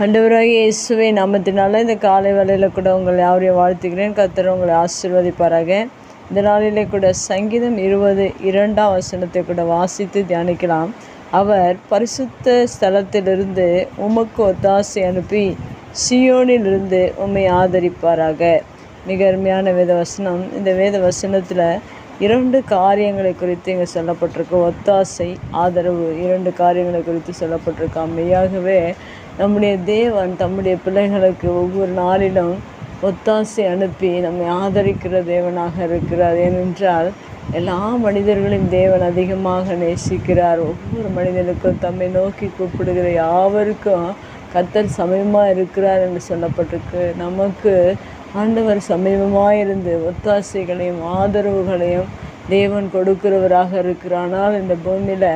ஆண்டவராகிய இயேசுவை நாமத்தினால இந்த காலை வேலையில் கூட உங்களை யாரையும் வாழ்த்துக்கிறேன் கர்த்தர் உங்களை ஆசீர்வதிப்பாராக. இந்த நாளிலே கூட சங்கீதம் இருபது இரண்டாம் வசனத்தை கூட வாசித்து தியானிக்கலாம். அவர் பரிசுத்த ஸ்தலத்திலிருந்து உமக்கு ஒத்தாசை அனுப்பி சியோனிலிருந்து உம்மை ஆதரிப்பாராக. மிக அருமையான வேத வசனம். இந்த வேத வசனத்தில் இரண்டு காரியங்களை குறித்து இங்கே சொல்லப்பட்டிருக்கு. ஒத்தாசை ஆதரவு இரண்டு காரியங்களை குறித்து சொல்லப்பட்டிருக்கு. மெய்யாகவே நம்முடைய தேவன் தம்முடைய பிள்ளைகளுக்கு ஒவ்வொரு நாளிலும் ஒத்தாசை அனுப்பி நம்மை ஆதரிக்கிற தேவனாக இருக்கிறார். ஏனென்றால் எல்லா மனிதர்களையும் தேவன் அதிகமாக நேசிக்கிறார். ஒவ்வொரு மனிதனுக்கும் தம்மை நோக்கி கூப்பிடுகிற யாவருக்கும் கத்தர் சமயமாக இருக்கிறார் என்று சொல்லப்பட்டிருக்கு. நமக்கு ஆண்டவர் சமீபமாக இருந்து ஒத்தாசைகளையும் ஆதரவுகளையும் தேவன் கொடுக்கிறவராக இருக்கிறானால் இந்த பூமியில்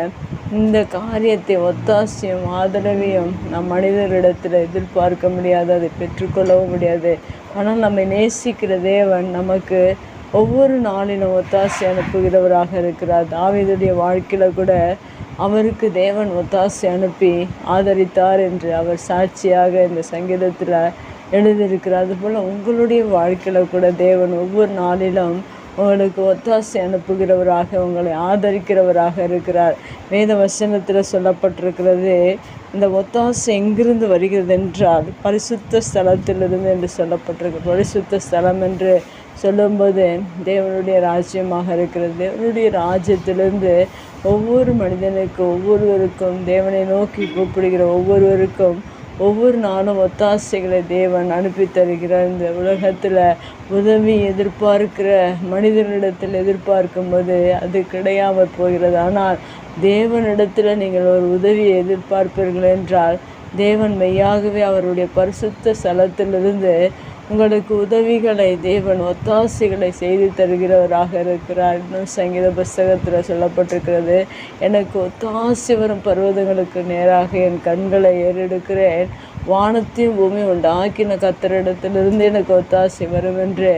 இந்த காரியத்தை ஒத்தாசையும் ஆதரவையும் நம் மனிதரிடத்தில் எதிர்பார்க்க முடியாது அதை பெற்றுக்கொள்ளவும் முடியாது. ஆனால் நம்மை நேசிக்கிற தேவன் நமக்கு ஒவ்வொரு நாளிலும் ஒத்தாசை அனுப்புகிறவராக இருக்கிறார். தாவீதுடைய வாழ்க்கையில் கூட அவருக்கு தேவன் ஒத்தாசை அனுப்பி ஆதரித்தார் என்று அவர் சாட்சியாக இந்த சங்கீதத்தில் எழுதியிருக்கிறார். அதுபோல் உங்களுடைய வாழ்க்கையில் கூட தேவன் ஒவ்வொரு நாளிலும் உங்களுக்கு ஒத்தாசை அனுப்புகிறவராக உங்களை ஆதரிக்கிறவராக இருக்கிறார். வேத வசனத்தில் சொல்லப்பட்டிருக்கிறது இந்த ஒத்தாசை எங்கிருந்து வருகிறது என்றால் பரிசுத்த ஸ்தலத்திலிருந்து என்று சொல்லப்பட்டிருக்கு. பரிசுத்த ஸ்தலம் என்று சொல்லும்போது தேவனுடைய ராஜ்யமாக இருக்கிறது. தேவனுடைய ராஜ்யத்திலிருந்து ஒவ்வொரு மனிதனுக்கும் ஒவ்வொருவருக்கும் தேவனை நோக்கி கூப்பிடுகிற ஒவ்வொருவருக்கும் ஒவ்வொரு நாளும் ஒத்தாசைகளை தேவன் அனுப்பி தருகிறார் இந்த உலகத்தில் உதவி எதிர்பார்க்கிற மனிதனிடத்தில் எதிர்பார்க்கும் போது அது கிடையாமல் போகிறது. ஆனால் தேவனிடத்தில் நீங்கள் ஒரு உதவியை எதிர்பார்ப்பீர்கள் என்றால் தேவன் மெய்யாகவே அவருடைய பரிசுத்த ஸ்தலத்திலிருந்து உங்களுக்கு உதவிகளை தேவன் ஒத்தாசைகளை செய்து தருகிறவராக இருக்கிறார். இன்னும் சங்கீத புஸ்தகத்தில் சொல்லப்பட்டிருக்கிறது எனக்கு ஒத்தாசி வரும் பருவதங்களுக்கு நேராக என் கண்களை ஏறெடுக்கிறேன். வானத்தையும் பூமி உண்டாக்கின கத்தரிடத்திலிருந்து எனக்கு ஒத்தாசி வரும் என்று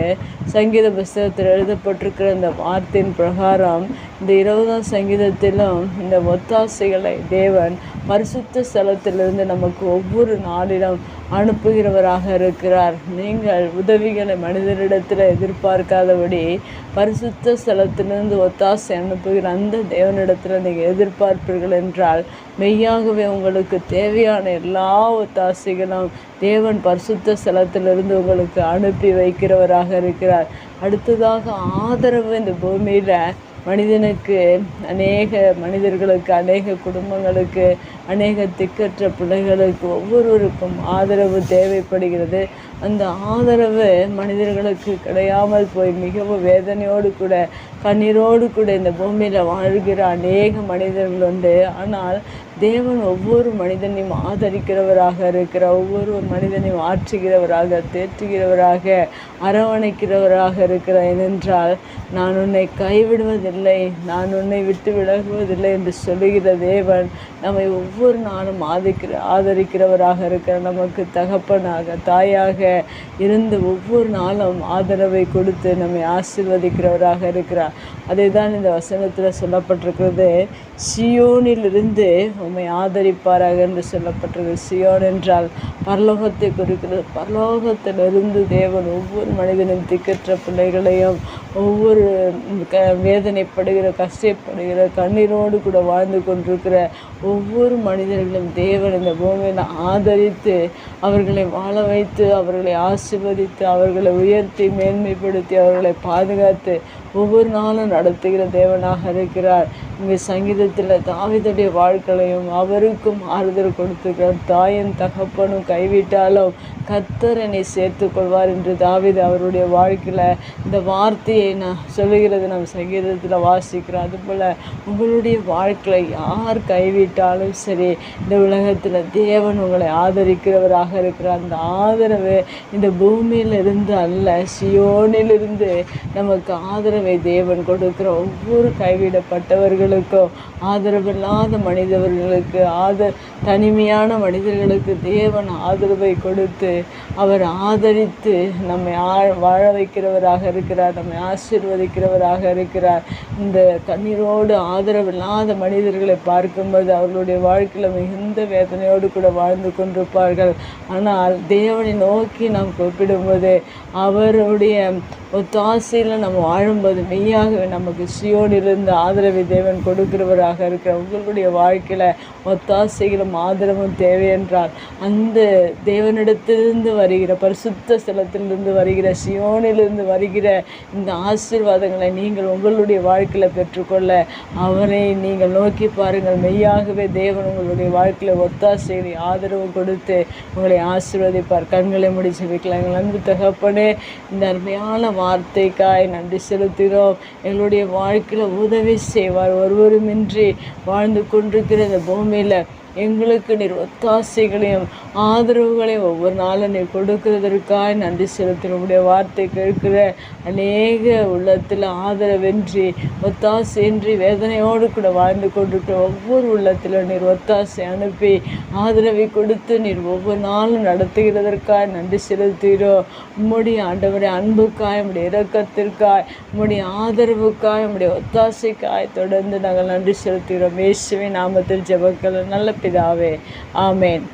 சங்கீத புஸ்தகத்தில் எழுதப்பட்டிருக்கிற இந்த வார்த்தையின் பிரகாரம் இந்த இருபதாம் சங்கீதத்திலும் இந்த ஒத்தாசைகளை தேவன் பரிசுத்த ஸ்தலத்திலிருந்து நமக்கு ஒவ்வொரு நாளிலும் அனுப்புகிறவராக இருக்கிறார். நீங்கள் உதவிகளை மனிதரிடத்தில் எதிர்பார்க்காதபடி பரிசுத்த ஸ்தலத்திலிருந்து ஒத்தாசை அனுப்புகிற அந்த தேவனிடத்தில் நீங்கள் எதிர்பார்ப்பீர்கள் என்றால் மெய்யாகவே உங்களுக்கு தேவையான எல்லா ஒத்தாசைகளும் தேவன் பரிசுத்த ஸ்தலத்திலிருந்து உங்களுக்கு அனுப்பி வைக்கிறவராக இருக்கிறார். அடுத்ததாக ஆதரவு இந்த பூமியில் மனிதனுக்கு அநேக மனிதர்களுக்கு அநேக குடும்பங்களுக்கு அநேக திக்கற்ற பிள்ளைகளுக்கு ஒவ்வொருவருக்கும் ஆதரவு தேவைப்படுகிறது. அந்த ஆதரவு மனிதர்களுக்கு கிடையாமல் போய் மிகவும் வேதனையோடு கூட கண்ணீரோடு கூட இந்த பூமியில் வாழ்கிற அநேக மனிதர்கள் உண்டு. ஆனால் தேவன் ஒவ்வொரு மனிதனையும் ஆதரிக்கிறவராக இருக்கிற ஒவ்வொரு மனிதனையும் ஆற்றுகிறவராக தேற்றுகிறவராக அரவணைக்கிறவராக இருக்கிறார். ஏனென்றால் நான் உன்னை கைவிடுவதில்லை நான் உன்னை விட்டு விலகுவதில்லை என்று சொல்லுகிற தேவன் நம்மை ஒவ்வொரு நாளும் ஆதரிக்கிற ஆதரிக்கிறவராக இருக்கிற நமக்கு தகப்பனாக தாயாக இருந்து ஒவ்வொரு நாளும் ஆதரவை கொடுத்து நம்மை ஆசிர்வதிக்கிறவராக இருக்கிறார். அதை தான் இந்த வசனத்தில் சொல்லப்பட்டிருக்கிறது. சியோனிலிருந்து உண்மை ஆதரிப்பாராக என்று சொல்லப்பட்டது சியோன் என்றால் பரலோகத்தை குறிக்கிறது. பரலோகத்திலிருந்து தேவன் ஒவ்வொரு மனிதனும் திக்கற்ற பிள்ளைகளையும் ஒவ்வொரு க வேதனைப்படுகிற கஷ்டப்படுகிற கண்ணீரோடு கூட வாழ்ந்து கொண்டிருக்கிற ஒவ்வொரு மனிதர்களும் தேவன் இந்த பூமியில் ஆதரித்து அவர்களை வாழ வைத்து அவர்களை ஆசிர்வதித்து அவர்களை உயர்த்தி மேன்மைப்படுத்தி அவர்களை பாதுகாத்து ஒவ்வொரு நாளும் நடத்துகிற தேவனாக இருக்கிறார். இங்கே சங்கீதத்தில் தாவிதுடைய வாழ்க்கையும் அவருக்கும் ஆறுதல் கொடுத்துக்கிறார் தாயின் தகப்பனும் கைவிட்டாலும் கத்தரனை சேர்த்து கொள்வார் என்று தாவிது அவருடைய வாழ்க்கையில் இந்த வார்த்தையை நான் சொல்லுகிறது நம்ம சங்கீதத்தில் வாசிக்கிறோம் அதுபோல் உங்களுடைய வாழ்க்கையில் யார் கைவிட்டாலும் சரி இந்த உலகத்தில் தேவன் உங்களை ஆதரிக்கிறவராக இருக்கிறார். அந்த ஆதரவு இந்த பூமியிலிருந்து அல்ல சியோனிலிருந்து நமக்கு ஆதரவை தேவன் கொடுக்கிற. ஒவ்வொரு கைவிடப்பட்டவர்கள் மனிதர்களுக்கோ ஆதரவில்லாத மனிதர்களுக்கு ஆத தனிமையான மனிதர்களுக்கு தேவன் ஆதரவை கொடுத்து அவர் ஆதரித்து நம்மை வாழ வைக்கிறவராக இருக்கிறார் நம்மை ஆசீர்வதிக்கிறவராக இருக்கிறார். இந்த கண்ணீரோடு ஆதரவில்லாத மனிதர்களை பார்க்கும்போது அவர்களுடைய வாழ்க்கையில் மிகுந்த வேதனையோடு கூட வாழ்ந்து கொண்டிருப்பார்கள். ஆனால் தேவனை நோக்கி நாம் கூப்பிடும்போது அவருடைய ஒத்தாசையில் நம்ம வாழும்போது மெய்யாகவே நமக்கு சியோனிலிருந்து ஆதரவை தேவன் கொடுக்கிறவராக இருக்கிற உங்களுடைய வாழ்க்கையில் ஒத்தாசைகளும் ஆதரவும் தேவை என்றால் அந்த தேவனிடத்திலிருந்து வருகிற பரிசுத்த ஸ்தலத்திலிருந்து வருகிற சியோனிலிருந்து வருகிற இந்த ஆசீர்வாதங்களை நீங்கள் உங்களுடைய வாழ்க்கையில் பெற்றுக்கொள்ள அவரை நீங்கள் நோக்கி பாருங்கள். மெய்யாகவே தேவன் உங்களுடைய வாழ்க்கையில் ஒத்தாசைகளை ஆதரவு கொடுத்து உங்களை ஆசீர்வதிப்பார். கண்களை முடிச்சு வைக்கலாம் எங்கள் அன்பு தகப்பனே இந்த அருமையான வார்த்தைக்காய் நன்றி செலுத்துகிறோம். எங்களுடைய வாழ்க்கையில் உதவி செய்வார். ஒருவருமின்றி வாழ்ந்து கொண்டிருக்கிற இந்த பூமியில் எங்களுக்கு நீர் ஒத்தாசைகளையும் ஆதரவுகளையும் ஒவ்வொரு நாளும் நீ கொடுக்கிறதற்காக நன்றி செலுத்துகிறோம். வார்த்தை கேட்கிற அநேக உள்ளத்தில் ஆதரவின்றி ஒத்தாசையின்றி வேதனையோடு கூட வாழ்ந்து கொண்டுட்டு ஒவ்வொரு உள்ளத்திலும் நீர் ஒத்தாசை அனுப்பி ஆதரவை கொடுத்து நீர் ஒவ்வொரு நாளும் நடத்துகிறதற்காய் நன்றி செலுத்துகிறோம். உம்முடைய ஆண்டவருடைய அன்புக்காய் உம்முடைய இரக்கத்திற்காய் உம்முடைய ஆதரவுக்காய் உம்முடைய ஒத்தாசைக்காய் தொடர்ந்து நாங்கள் நன்றி செலுத்துகிறோம். இயேசுவின் நாமத்தில் ஜெபக்கள் நல்ல பிதாவே. ஆமேன்.